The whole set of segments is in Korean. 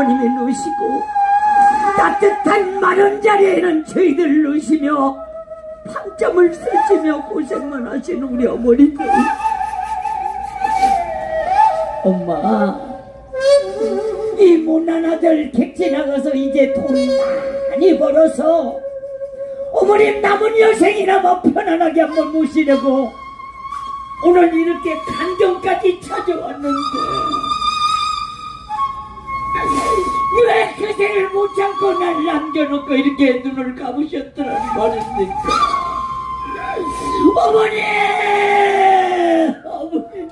어머님이 누시고 따뜻한 마른 자리에는 저희들 누시며 밤잠을 쓰시며 고생만 하시는 우리 어머니들. 엄마 이 못난 아들 객지 나가서 이제 돈 많이 벌어서 어머님 남은 여생이나 뭐 편안하게 한번 모시려고 오늘 이렇게 간경까지 찾아왔는데 왜 그새를 못 참고 날 남겨놓고 이렇게 눈을 감으셨더라는 말입니까? 어머니! 어머니!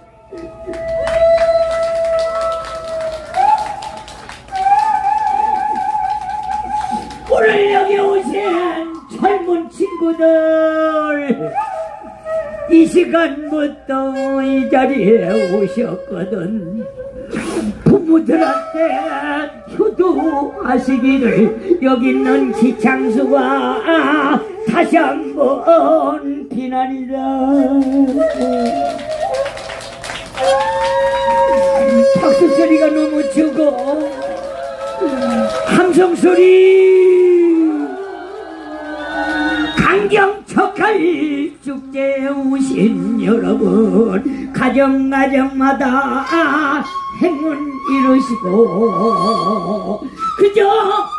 오늘 여기 오신 젊은 친구들 이 시간부터 이 자리에 오셨거든. 부모들한테 효도하시기를 여기 있는 지창수가 다시 한번 비난이다. 박수 소리가 너무 죽어 함성 소리. 강경 척할 축제에 오신 여러분 가정 가정마다 행운 이루시고 그저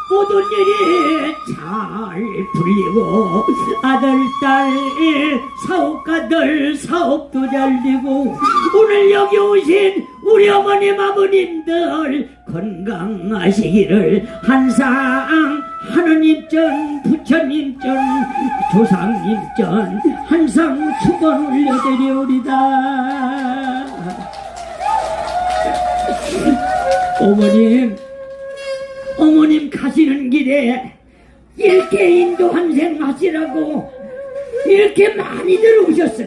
모든 일이 잘 풀리고 아들 딸 사업가들 사업도 잘 되고 오늘 여기 오신 우리 어머님 아버님들 건강하시기를 항상 하느님 전 부처님 전 조상님 전 항상 축원 올려드리오리다. 어머님 어머님 가시는 길에 이렇게 인도 한생 하시라고 이렇게 많이들 오셨어요